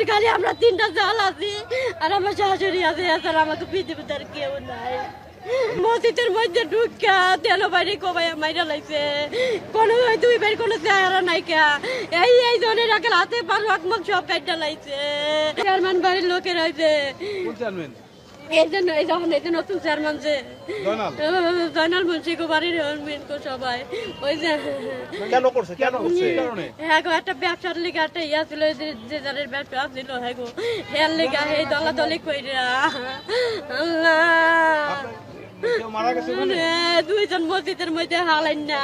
অনেক খালি আমরা তিনটা জল আছি, আর আমার শাশুড়ি আছে, এছাড়া আমাকে পৃথিবীতে আর কেউ নাই। মসজিদের মধ্যে ঢুকা তেল বাইরে কবাই মাইরা লাইছে। কোনো দুই বাইর কোনো চেহারা নাই কে। এই এই জনের রাখে হাতে পার সব কাইটা লাইছে। চেয়ারম্যান বাড়ির লোকের হয়েছে এই জন্য এই যখন এই যে নতুন চেয়ারম্যান যে জয়নাল। জয়নাল মুন্সি কুমারীর মেন সবাই। ওই যে কেন করছে? কেন করছে হ্যাঁ গো একটা ব্যবসার লিগে একটা ইয়া ছিল যে যাদের ব্যবসা ছিল হ্যাঁ গো হের লিগা এই দলা কইরা। আল্লাহ কেউ মারা গেছে ওখানে? মানে দুইজন মসজিদের মধ্যে হালাইন না।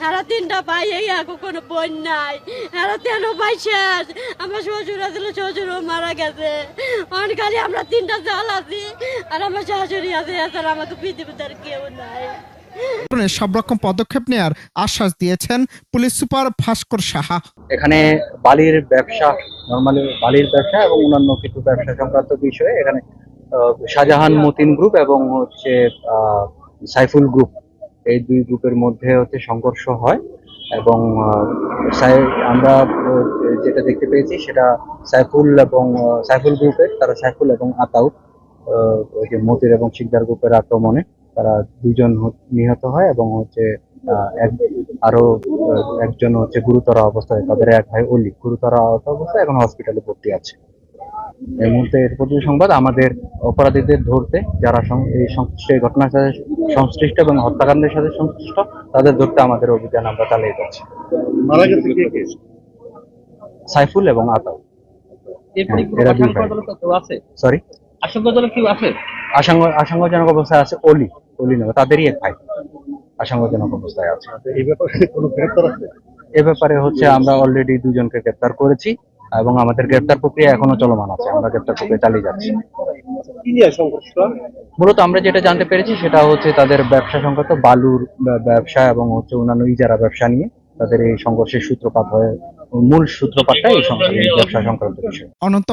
হেরা তিনটা পাই এই কোনো বই নাই। হেরা তেন পাই শেষ। আমার শ্বশুর আছিল শ্বশুরও মারা গেছে। অনেক খালি আমরা তিনটা জাল আছি আর আমার শাশুড়ি আছে এছাড়া আমাকে পৃথিবীতে আর কেউ নাই। সব রকম পদক্ষেপ নেয়ার আশ্বাস দিয়েছেন পুলিশ সুপার ভাস্কর সাহা। এখানে বালির ব্যবসা নর্মালি বালির ব্যবসা এবং অন্যান্য কিছু ব্যবসা সংক্রান্ত বিষয়ে এখানে শাহজাহান মতিন গ্রুপ এবং হচ্ছে আহ, সাইফুল গ্রুপ। এই দুই গ্রুপের মধ্যে হচ্ছে সংঘর্ষ হয় এবং আমরা যেটা দেখতে পেয়েছি সেটা সাইফুল এবং সাইফুল গ্রুপের, তারা সাইফুল এবং ওই যে মতির এবং শিকদার গ্রুপের আক্রমণে তারা দুজন নিহত হয় এবং হচ্ছে এক আরও একজন হচ্ছে গুরুতর অবস্থায়, তাদের এক ভাই অলি, গুরুতর অবস্থায় এখন হসপিটালে ভর্তি আছে। এই মুহূর্তে এর প্রতি সংবাদ আমাদের অপরাধীদের ধরতে যারা এই সংশ্লিষ্ট এই ঘটনার সাথে সংশ্লিষ্ট এবং হত্যাকাণ্ডের সাথে সংশ্লিষ্ট তাদের ধরতে আমাদের অভিযান আমরা চালিয়ে যাচ্ছি। সাইফুল এবং আতাউ এরপরে হ্যাঁ। আশঙ্কাজনক আছে? সরি আশঙ্কাজনক কেউ আছে? আশঙ্কাজনক অবস্থায় আছে অলি। অলি নয় তাদেরই এক ভাই। আশঙ্কাজনক অবস্থায় আছে। এই ব্যাপারে কোনো গ্রেফতার আছে? এ ব্যাপারে হচ্ছে আমরা অলরেডি দুজনকে গ্রেপ্তার করেছি। এবং আমাদের গ্রেপ্তার প্রক্রিয়া এখনও চলমান আছে। আমরা গ্রেপ্তার প্রক্রিয়া চালিয়ে যাচ্ছি। মূলত আমরা যেটা জানতে পেরেছি সেটা হচ্ছে তাদের ব্যবসা সংক্রান্ত বালুর ব্যবসা এবং হচ্ছে অন্যান্য ইজারা ব্যবসা নিয়ে তাদের এই সংঘর্ষের সূত্রপাত হয় মূল সূত্রপাতটা এই সং- ব্যবসা সংক্রান্ত বিষয়। অনন্ত